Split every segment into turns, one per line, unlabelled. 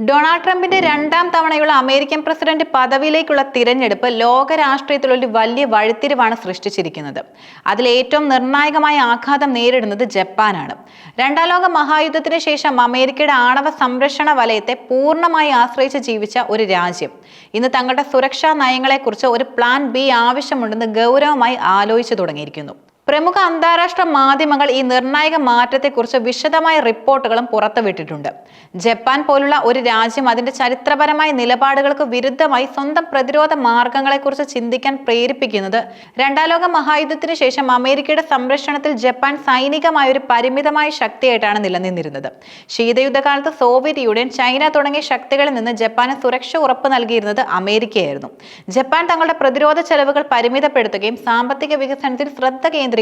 Donald ട്രംപിന്റെ രണ്ടാം തവണയുള്ള American president പദവിയിലേക്കുള്ള തിരഞ്ഞെടുപ്പ് ലോക രാഷ്ട്രീയത്തിൽ ഒരു വലിയ വഴിത്തിരിവാണ് സൃഷ്ടിച്ചിരിക്കുന്നത്. അതിൽ ഏറ്റവും നിർണായകമായ ആഘാതം നേരിടുന്നത് ജപ്പാനാണ്. രണ്ടാം ലോക മഹായുദ്ധത്തിന് ശേഷം അമേരിക്കയുടെ ആണവ സംരക്ഷണ വലയത്തെ പൂർണമായി ആശ്രയിച്ച് ജീവിച്ച ഒരു രാജ്യം. ഇന്ന് തങ്ങളുടെ സുരക്ഷാ നയങ്ങളെക്കുറിച്ച് ഒരു പ്ലാൻ ബി ആവശ്യമുണ്ടെന്ന് ഗൗരവമായി ആലോചിച്ചു തുടങ്ങിയിരിക്കുന്നു. പ്രമുഖ അന്താരാഷ്ട്ര മാധ്യമങ്ങൾ ഈ നിർണായക മാറ്റത്തെക്കുറിച്ച് വിശദമായ റിപ്പോർട്ടുകളും പുറത്തുവിട്ടിട്ടുണ്ട്. ജപ്പാൻ പോലുള്ള ഒരു രാജ്യം അതിന്റെ ചരിത്രപരമായ നിലപാടുകൾക്ക് വിരുദ്ധമായി സ്വന്തം പ്രതിരോധ മാർഗങ്ങളെക്കുറിച്ച് ചിന്തിക്കാൻ പ്രേരിപ്പിക്കുന്നത് രണ്ടാം ലോക മഹായുദ്ധത്തിന് ശേഷം അമേരിക്കയുടെ സംരക്ഷണത്തിൽ ജപ്പാൻ സൈനികമായ ഒരു പരിമിതമായ ശക്തിയായിട്ടാണ് നിലനിന്നിരുന്നത്. ശീതയുദ്ധകാലത്ത് സോവിയറ്റ് യൂണിയൻ ചൈന തുടങ്ങിയ ശക്തികളിൽ നിന്ന് ജപ്പാന് സുരക്ഷ ഉറപ്പ് നൽകിയിരുന്നത് അമേരിക്കയായിരുന്നു. ജപ്പാൻ തങ്ങളുടെ പ്രതിരോധ ചെലവുകൾ പരിമിതപ്പെടുത്തുകയും സാമ്പത്തിക വികസനത്തിൽ ശ്രദ്ധ കേന്ദ്രീകരിക്കുകയും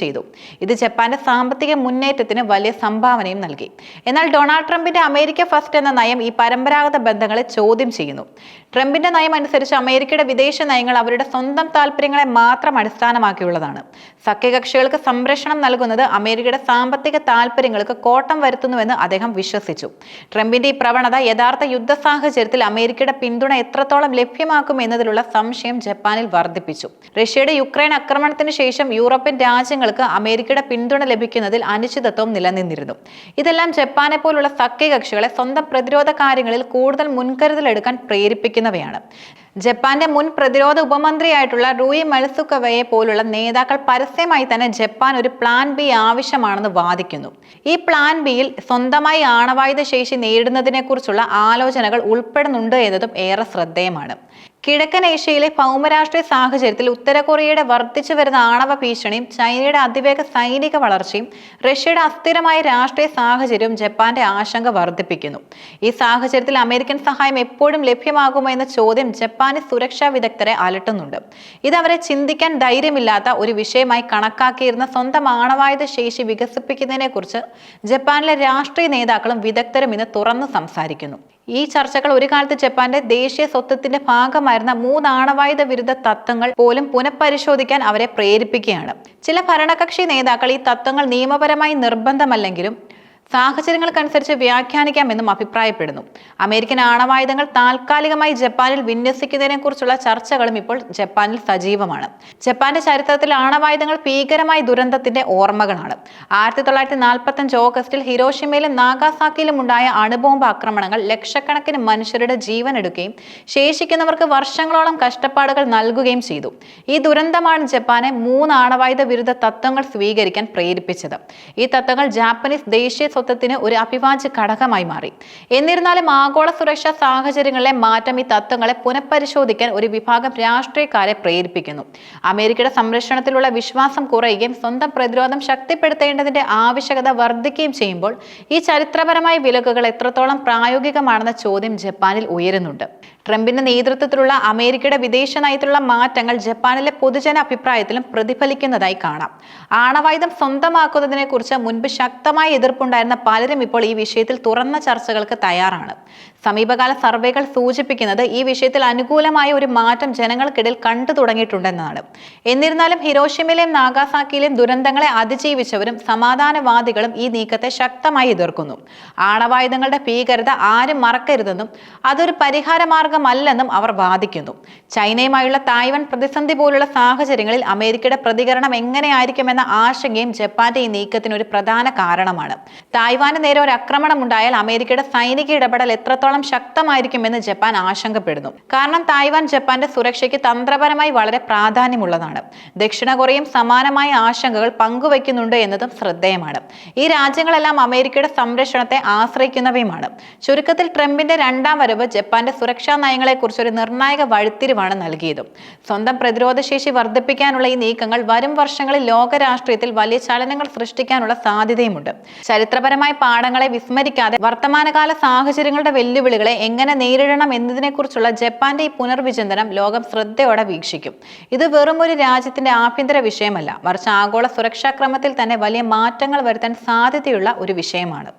ചെയ്തു. ഇത് ജപ്പാന്റെ സാമ്പത്തിക മുന്നേറ്റത്തിന് വലിയ സംഭാവനയും നൽകി. എന്നാൽ ഡൊണാൾഡ് ട്രംപിന്റെ അമേരിക്ക ഫസ്റ്റ് എന്ന നയം ഈ പരമ്പരാഗത ബന്ധങ്ങളെ ചോദ്യം ചെയ്യുന്നു. ട്രംപിന്റെ നയം അനുസരിച്ച് അമേരിക്കയുടെ വിദേശ നയങ്ങൾ അവരുടെ സ്വന്തം താല്പര്യങ്ങളെ മാത്രം അടിസ്ഥാനമാക്കിയുള്ളതാണ്. സഖ്യകക്ഷികൾക്ക് സംരക്ഷണം നൽകുന്നത് അമേരിക്കയുടെ സാമ്പത്തിക താല്പര്യങ്ങൾക്ക് കോട്ടം വരുത്തുന്നുവെന്ന് അദ്ദേഹം വിശ്വസിച്ചു. ട്രംപിന്റെ ഈ പ്രവണത യഥാർത്ഥ യുദ്ധ സാഹചര്യത്തിൽ അമേരിക്കയുടെ പിന്തുണ എത്രത്തോളം ലഭ്യമാക്കും എന്നതിലുള്ള സംശയം ജപ്പാനിൽ വർദ്ധിപ്പിച്ചു. റഷ്യയുടെ യുക്രൈൻ ആക്രമണത്തിന് ശേഷം യൂറോപ്യൻ രാജ്യങ്ങൾക്ക് അമേരിക്കയുടെ പിന്തുണ ലഭിക്കുന്നതിൽ അനിശ്ചിതത്വം നിലനിന്നിരുന്നു. ഇതെല്ലാം ജപ്പാനെ പോലുള്ള സഖ്യകക്ഷികളെ സ്വന്തം പ്രതിരോധ കാര്യങ്ങളിൽ കൂടുതൽ മുൻകരുതൽ എടുക്കാൻ പ്രേരിപ്പിക്കുന്നവയാണ്. ജപ്പാന്റെ മുൻ പ്രതിരോധ ഉപമന്ത്രിയായിട്ടുള്ള റൂയി മത്സുക്കവയെ പോലുള്ള നേതാക്കൾ പരസ്യമായി തന്നെ ജപ്പാൻ ഒരു പ്ലാൻ ബി ആവശ്യമാണെന്ന് വാദിക്കുന്നു. ഈ പ്ലാൻ ബിയിൽ സ്വന്തമായി ആണവായുധ ശേഷി നേരിടുന്നതിനെക്കുറിച്ചുള്ള ആലോചനകൾ ഉൾപ്പെടുന്നുണ്ട് എന്നതും ഏറെ ശ്രദ്ധേയമാണ്. കിഴക്കൻ ഏഷ്യയിലെ ഭൗമരാഷ്ട്രീയ സാഹചര്യത്തിൽ ഉത്തര കൊറിയയുടെ വർദ്ധിച്ചു വരുന്ന ആണവ ഭീഷണിയും ചൈനയുടെ അതിവേഗ സൈനിക വളർച്ചയും റഷ്യയുടെ അസ്ഥിരമായ രാഷ്ട്രീയ സാഹചര്യവും ജപ്പാന്റെ ആശങ്ക വർദ്ധിപ്പിക്കുന്നു. ഈ സാഹചര്യത്തിൽ അമേരിക്കൻ സഹായം എപ്പോഴും ലഭ്യമാകുമോ എന്ന ചോദ്യം ജപ്പാനി സുരക്ഷാ വിദഗ്ധരെ അലട്ടുന്നുണ്ട്. ഇത് അവരെ ചിന്തിക്കാൻ ധൈര്യമില്ലാത്ത ഒരു വിഷയമായി കണക്കാക്കിയിരുന്ന സ്വന്തം ആണവായുധ ശേഷി വികസിപ്പിക്കുന്നതിനെക്കുറിച്ച് ജപ്പാനിലെ രാഷ്ട്രീയ നേതാക്കളും വിദഗ്ധരും ഇന്ന് തുറന്നു സംസാരിക്കുന്നു. ഈ ചർച്ചകൾ ഒരു കാലത്ത് ജപ്പാന്റെ ദേശീയ സ്വത്വത്തിന്റെ ഭാഗമായിരുന്ന മൂന്ന് ആണവായുധ വിരുദ്ധ തത്വങ്ങൾ പോലും പുനഃപരിശോധിക്കാൻ അവരെ പ്രേരിപ്പിക്കുകയാണ്. ചില ഭരണകക്ഷി നേതാക്കൾ ഈ തത്വങ്ങൾ നിയമപരമായി നിർബന്ധമല്ലെങ്കിലും സാഹചര്യങ്ങൾക്കനുസരിച്ച് വ്യാഖ്യാനിക്കാമെന്നും അഭിപ്രായപ്പെടുന്നു. അമേരിക്കൻ ആണവായുധങ്ങൾ താൽക്കാലികമായി ജപ്പാനിൽ വിന്യസിക്കുന്നതിനെക്കുറിച്ചുള്ള ചർച്ചകളും ഇപ്പോൾ ജപ്പാനിൽ സജീവമാണ്. ജപ്പാന്റെ ചരിത്രത്തിൽ ആണവായുധങ്ങൾ ഭീകരമായ ദുരന്തത്തിന്റെ ഓർമ്മകളാണ്. ആയിരത്തി തൊള്ളായിരത്തി നാൽപ്പത്തഞ്ച് ഓഗസ്റ്റിൽ ഹിരോഷിമയിലും നാഗാസാക്കിയിലും ഉണ്ടായ അണുബോംബ് ആക്രമണങ്ങൾ ലക്ഷക്കണക്കിന് മനുഷ്യരുടെ ജീവൻ എടുക്കുകയും ശേഷിക്കുന്നവർക്ക് വർഷങ്ങളോളം കഷ്ടപ്പാടുകൾ നൽകുകയും ചെയ്തു. ഈ ദുരന്തമാണ് ജപ്പാനെ മൂന്ന് ആണവായുധ വിരുദ്ധ തത്വങ്ങൾ സ്വീകരിക്കാൻ പ്രേരിപ്പിച്ചത്. ഈ തത്വങ്ങൾ ജാപ്പനീസ് ദേശീയ സ്വത്വത്തിന് ഒരു അഭിവാജ്യ ഘടകമായി മാറി. എന്നിരുന്നാലും ആഗോള സുരക്ഷാ സാഹചര്യങ്ങളിലെ മാറ്റം ഈ തത്വങ്ങളെ പുനഃപരിശോധിക്കാൻ ഒരു വിഭാഗം രാഷ്ട്രീയക്കാരെ പ്രേരിപ്പിക്കുന്നു. അമേരിക്കയുടെ സംരക്ഷണത്തിലുള്ള വിശ്വാസം കുറയുകയും സ്വന്തം പ്രതിരോധം ശക്തിപ്പെടുത്തേണ്ടതിന്റെ ആവശ്യകത വർദ്ധിക്കുകയും ചെയ്യുമ്പോൾ ഈ ചരിത്രപരമായ വിലക്കുകൾ എത്രത്തോളം പ്രായോഗികമാണെന്ന ചോദ്യം ജപ്പാനിൽ ഉയരുന്നുണ്ട്. ട്രംപിന്റെ നേതൃത്വത്തിലുള്ള അമേരിക്കയുടെ വിദേശ നയത്തിലുള്ള മാറ്റങ്ങൾ ജപ്പാനിലെ പൊതുജന അഭിപ്രായത്തിലും പ്രതിഫലിക്കുന്നതായി കാണാം. ആണവായുധം സ്വന്തമാക്കുന്നതിനെ കുറിച്ച് മുൻപ് ശക്തമായ എതിർപ്പുണ്ടായിരുന്ന പലരും ഇപ്പോൾ ഈ വിഷയത്തിൽ തുറന്ന ചർച്ചകൾക്ക് തയ്യാറാണ്. സമീപകാല സർവേകൾ സൂചിപ്പിക്കുന്നത് ഈ വിഷയത്തിൽ അനുകൂലമായ ഒരു മാറ്റം ജനങ്ങൾക്കിടയിൽ കണ്ടു തുടങ്ങിയിട്ടുണ്ടെന്നാണ്. എന്നിരുന്നാലും ഹിരോഷിമയിലെയും നാഗാസാക്കിയിലെയും ദുരന്തങ്ങളെ അതിജീവിച്ചവരും സമാധാനവാദികളും ഈ നീക്കത്തെ ശക്തമായി എതിർക്കുന്നു. ആണവായുധങ്ങളുടെ ഭീകരത ആരും മറക്കരുതെന്നും അതൊരു പരിഹാര മാർഗമല്ലെന്നും അവർ വാദിക്കുന്നു. ചൈനയുമായുള്ള തായ്വൻ പ്രതിസന്ധി പോലുള്ള സാഹചര്യങ്ങളിൽ അമേരിക്കയുടെ പ്രതികരണം എങ്ങനെയായിരിക്കുമെന്ന ആശങ്കയും ജപ്പാന്റെ ഈ നീക്കത്തിന് ഒരു പ്രധാന കാരണമാണ്. തായ്വാന് നേരെ ഒരു ആക്രമണം ഉണ്ടായാൽ അമേരിക്കയുടെ സൈനിക ഇടപെടൽ എത്രത്തോളം ശക്തമായിരിക്കുമെന്ന് ജപ്പാൻ ആശങ്കപ്പെടുന്നു. കാരണം തായ്വാൻ ജപ്പാന്റെ സുരക്ഷയ്ക്ക് തന്ത്രപരമായി വളരെ പ്രാധാന്യമുള്ളതാണ്. ദക്ഷിണ കൊറിയയും സമാനമായ ആശങ്കകൾ പങ്കുവയ്ക്കുന്നുണ്ട് എന്നതും ശ്രദ്ധേയമാണ്. ഈ രാജ്യങ്ങളെല്ലാം അമേരിക്കയുടെ സംരക്ഷണത്തെ ആശ്രയിക്കുന്നവയുമാണ്. ചുരുക്കത്തിൽ ട്രംപിന്റെ രണ്ടാം വരവ് ജപ്പാന്റെ സുരക്ഷാ നയങ്ങളെക്കുറിച്ച് ഒരു നിർണായക വഴിത്തിരിവാണ് നൽകിയത്. സ്വന്തം പ്രതിരോധ ശേഷി വർദ്ധിപ്പിക്കാനുള്ള ഈ നീക്കങ്ങൾ വരും വർഷങ്ങളിൽ ലോക രാഷ്ട്രീയത്തിൽ വലിയ ചലനങ്ങൾ സൃഷ്ടിക്കാനുള്ള സാധ്യതയുമുണ്ട്. ചരിത്രപരമായ പാഠങ്ങളെ വിസ്മരിക്കാതെ വർത്തമാനകാല സാഹചര്യങ്ങളുടെ വെല്ലുവിളികളെ എങ്ങനെ നേരിടണം എന്നതിനെക്കുറിച്ചുള്ള ജപ്പാന്റെ ഈ പുനർവിചിന്തനം ലോകം ശ്രദ്ധയോടെ വീക്ഷിക്കും. ഇത് വെറും ഒരു രാജ്യത്തിന്റെ ആഭ്യന്തര വിഷയമല്ല മറിച്ച് ആഗോള സുരക്ഷാക്രമത്തിൽ തന്നെ വലിയ മാറ്റങ്ങൾ വരുത്താൻ സാധ്യതയുള്ള ഒരു വിഷയമാണ്.